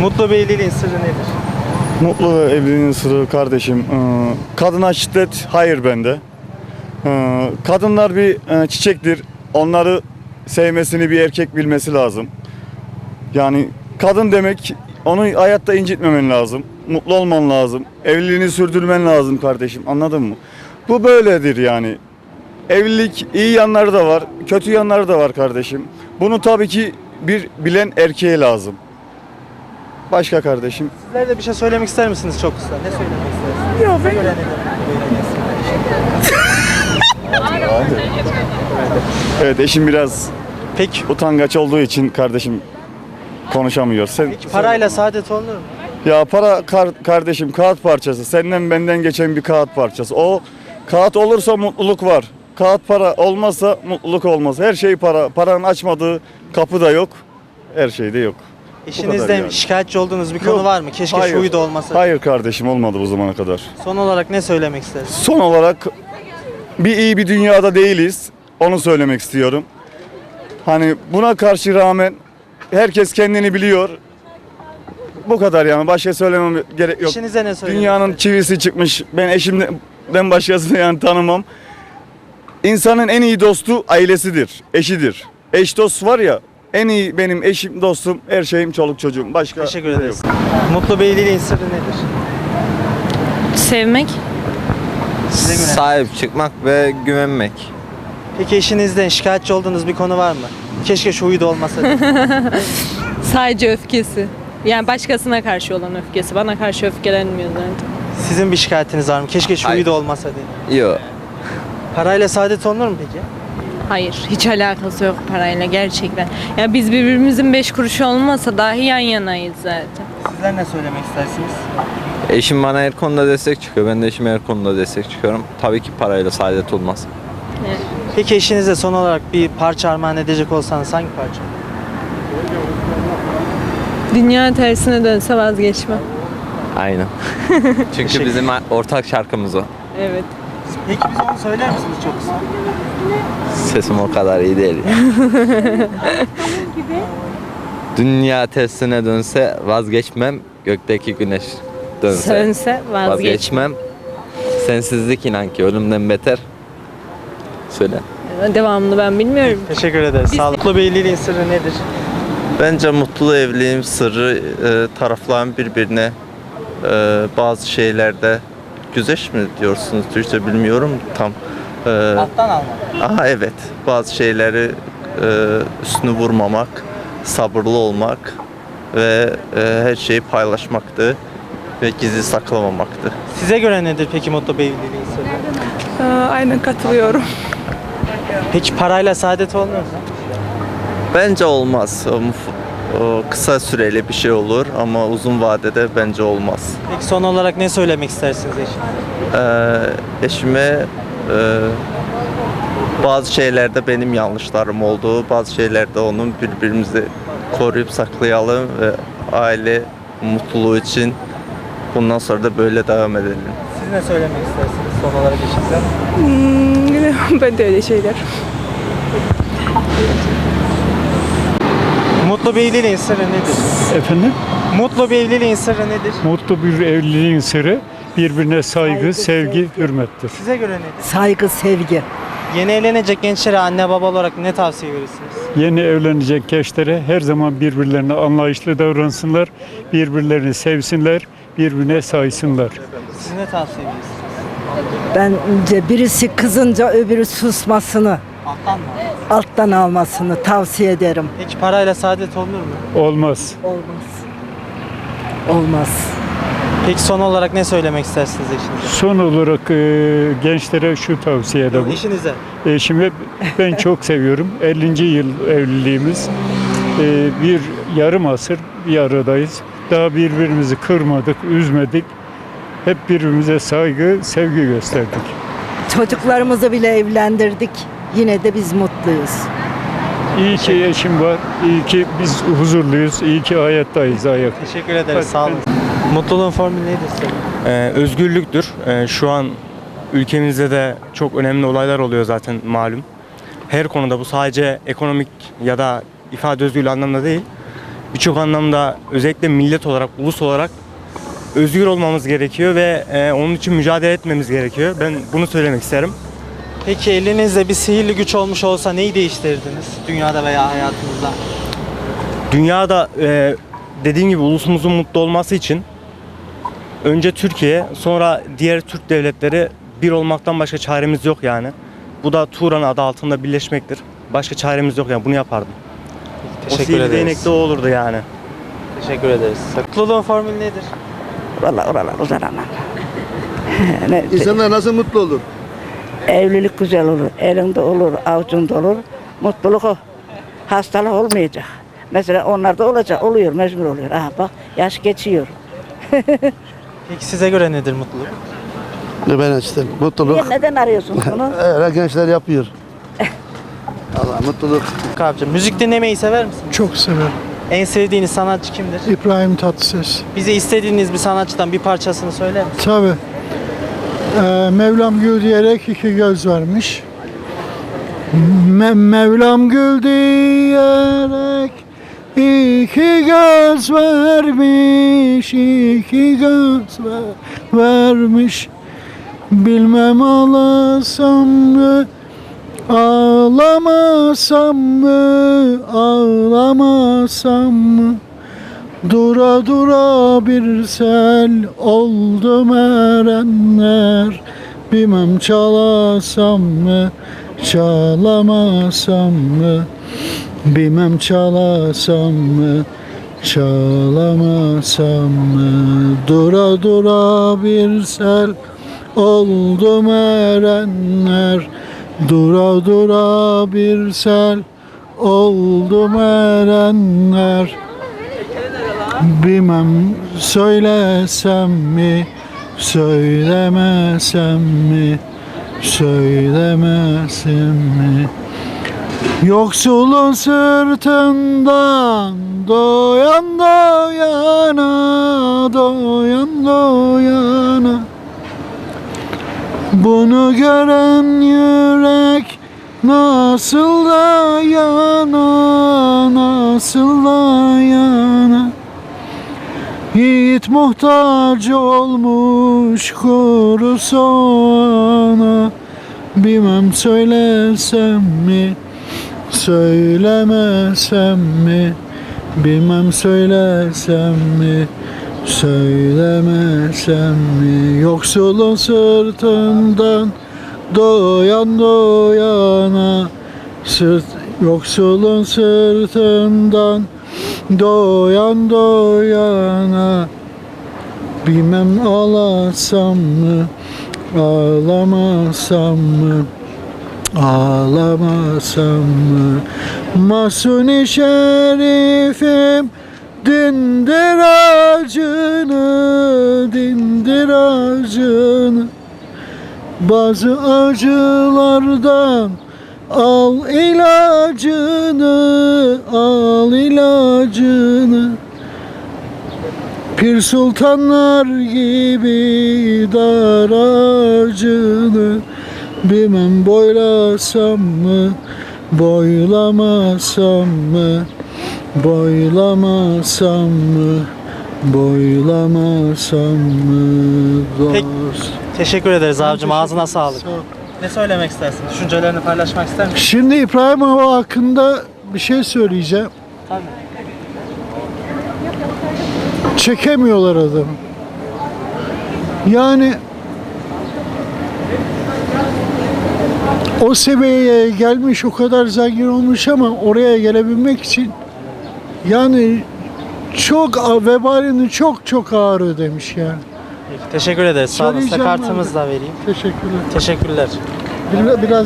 Mutlu bir evliliğin sırrı nedir? Mutlu evliliğin sırrı kardeşim. Ee, Kadına şiddet hayır bende. Ee, Kadınlar bir e, çiçektir. Onları sevmesini bir erkek bilmesi lazım. Yani kadın demek onu hayatta incitmemen lazım. Mutlu olman lazım. Evliliğini sürdürmen lazım kardeşim. Anladın mı? Bu böyledir yani. Evlilik iyi yanları da var, kötü yanları da var kardeşim. Bunu tabii ki bir bilen erkeğe lazım. Başka kardeşim. Sizler de bir şey söylemek ister misiniz çok kısa? Ne söylemek istersiniz? Yok ben... Evet eşim biraz Peki, utangaç olduğu için kardeşim konuşamıyor. Sen peki parayla saadet olunur mu? ya para kar- kardeşim kağıt parçası. Senden benden geçen bir kağıt parçası. O kağıt olursa mutluluk var. Kağıt para olmazsa mutluluk olmaz. Her şey para. Paranın açmadığı kapı da yok. Her şey de yok. Eşinizden yani. şikayetçi olduğunuz bir konu Yok. var mı? Keşke Hayır. şu huyu da olmasa. Hayır kardeşim olmadı bu zamana kadar. Son olarak ne söylemek istersiniz? Son olarak bir iyi bir dünyada değiliz. Onu söylemek istiyorum. Hani buna karşı rağmen herkes kendini biliyor. Bu kadar yani. Başka söylemem gerek yok. Eşinize ne söylemek Dünyanın çivisi çıkmış. Ben eşimden başkasını yani tanımam. İnsanın en iyi dostu ailesidir, eşidir. Eş dost var ya, en iyi benim eşim, dostum, her şeyim, çoluk çocuğum. Başka Teşekkür ederiz. Mutlu bir evliliğin sırrı nedir? Sevmek. Size göre. Sahip çıkmak ve güvenmek. Peki eşinizden şikayetçi olduğunuz bir konu var mı? Keşke şu huyu da olmasa. Sadece öfkesi. Yani başkasına karşı olan öfkesi. Bana karşı öfkelenmiyor zaten. Sizin bir şikayetiniz var mı? Keşke şu huyu da olmasa diye. Yok. Parayla saadet olunur mu peki? Hayır, hiç alakası yok parayla gerçekten. Ya biz birbirimizin beş kuruşu olmasa dahi yan yanayız zaten. Sizler ne söylemek istersiniz? Eşim bana her konuda destek çıkıyor. Ben de eşime her konuda destek çıkıyorum. Tabii ki parayla saadet olmaz. Evet. Peki eşinize son olarak bir parça armağan edecek olsanız hangi parça? Dünya tersine dönse vazgeçmem. Aynen. Çünkü bizim ortak şarkımız o. Evet. Peki bize onu söyler misiniz çok kısa? Sesim o kadar iyi değil. ya. Dünya tersine dönse vazgeçmem. Gökteki güneş dönse Sönse vazgeçmem. vazgeçmem. Sensizlik inan ki ölümden beter. Söyle. Devamını ben bilmiyorum. Teşekkür ederiz. Sağ olun. Mutlu bir evliliğin sırrı nedir? Bence mutlu evliliğin sırrı e, tarafların birbirine e, bazı şeylerde güzeş mi diyorsunuz Türkçe bilmiyorum tam. E, Alttan almak. aha evet bazı şeyleri e, üstünü vurmamak, sabırlı olmak ve e, her şeyi paylaşmaktı ve gizli saklamamaktı. Size göre nedir peki mutlu bir evliliğin sırrı? Aynen katılıyorum. Peki parayla saadet olunur mu? Bence olmaz. O, kısa süreli bir şey olur ama uzun vadede bence olmaz. Peki son olarak ne söylemek istersiniz eşinize? Ee, eşime e, bazı şeylerde benim yanlışlarım oldu, bazı şeylerde onun birbirimizi koruyup saklayalım ve aile mutluluğu için bundan sonra da böyle devam edelim. Siz ne söylemek istersiniz son olarak eşinize? Hmm, ben de öyle şeyler. Mutlu bir evliliğin sırrı nedir? Efendim, Mutlu bir evliliğin sırrı nedir? mutlu bir evliliğin sırrı birbirine saygı, sevgi, hürmettir. Size göre nedir? Saygı, sevgi. Yeni evlenecek gençlere anne baba olarak ne tavsiye verirsiniz? Yeni evlenecek gençlere her zaman birbirlerine anlayışlı davransınlar, birbirlerini sevsinler, birbirine saysınlar. Siz ne tavsiye ediyorsunuz? Bence birisi kızınca öbürü susmasını, Alttan mı? alttan almasını tavsiye ederim. Peki parayla saadet olunur mu? Olmaz. Olmaz. Olmaz. Peki son olarak ne söylemek istersiniz eşinize? Son olarak e, gençlere şu tavsiye ederim. Eşinize. Eşimi ben çok seviyorum. 50. yıl evliliğimiz. E, bir yarım asır bir aradayız. Daha birbirimizi kırmadık, üzmedik. Hep birbirimize saygı, sevgi gösterdik. Çocuklarımızı bile evlendirdik. Yine de biz mutluyuz. İyi ki eşim var, iyi ki biz huzurluyuz, iyi ki hayattayız ayak. Teşekkür ederiz. Sağ olun. Mutluluğun formülü nedir senin? Ee, özgürlüktür. Ee, şu an ülkemizde de çok önemli olaylar oluyor zaten malum. Her konuda bu sadece ekonomik ya da ifade özgürlüğü anlamında değil. birçok anlamda özellikle millet olarak, ulus olarak özgür olmamız gerekiyor ve e, onun için mücadele etmemiz gerekiyor. Ben bunu söylemek isterim. Peki elinizde bir sihirli güç olmuş olsa neyi değiştirirdiniz dünyada veya hayatınızda? Dünyada e, dediğim gibi ulusumuzun mutlu olması için önce Türkiye, sonra diğer Türk devletleri bir olmaktan başka çaremiz yok yani. Bu da Turan adı altında birleşmektir. Başka çaremiz yok yani bunu yapardım. o Teşekkür sihirli ederiz. değnek de o olurdu yani. Teşekkür ederiz. Mutluluğun formülü nedir? Valla oralar uzanamam. Ne- İnsanlar nasıl mutlu olur? Evlilik güzel olur, elinde olur, avucunda olur. Mutluluk o. Hastalık olmayacak. Mesela onlarda olacak, oluyor, mecbur oluyor. Aha bak, yaş geçiyor. Peki size göre nedir mutluluk? Ben işte mutluluk. Niye, neden arıyorsun bunu? Evet, gençler yapıyor. Allah mutluluk. Abicim müzik dinlemeyi sever misiniz? Çok severim. En sevdiğiniz sanatçı kimdir? İbrahim Tatlıses. Bize istediğiniz bir sanatçıdan bir parçasını söyler misiniz? Tabi. Ee, Mevlam gül diyerek iki göz vermiş. Me- Mevlam gül diyerek iki göz vermiş, iki göz ver- vermiş. Bilmem ağlasam mı, ağlamasam mı, ağlamasam mı? Dura dura bir sel oldum erenler. Bilmem çalasam mı çalamasam mı? Bilmem çalasam mı çalamasam mı? Dura dura bir sel oldum erenler. Dura dura bir sel oldum erenler Bilmem söylesem mi, söylemesem mi, söylemesem mi? Yoksulun sırtından doyan doyana, doyan doyana. Bunu gören yürek nasıl da yana, nasıl da yana. Yiğit muhtaç olmuş kuru soğana. Bilmem söylesem mi Söylemesem mi? Bilmem söylesem mi Söylemesem mi? Yoksulun sırtından Doyan doyana Sırt, Yoksulun sırtından Doyan doyana Bilmem ağlasam mı Ağlamasam mı Ağlamasam mı? Masuni şerifim Dindir acını Dindir acını. Bazı acılardan Al ilacını, al ilacını Pir sultanlar gibi dar ağacını Bilmem boylasam mı, boylamasam mı Boylamasam mı, boylamasam mı Peki. Dost. Teşekkür ederiz abicim. Ağzına sağlık. Sağ. Ne söylemek istersin? Düşüncelerini paylaşmak ister misin? Şimdi İbrahim Hava hakkında bir şey söyleyeceğim. Tabii. Çekemiyorlar adamı. Yani o seviyeye gelmiş, o kadar zengin olmuş ama oraya gelebilmek için yani çok vebalini çok çok ağır ödemiş yani. Teşekkür ederiz. Sağ olun. Size Söyleyeceğim kartımızı da vereyim. Teşekkürler. Teşekkürler. Biraz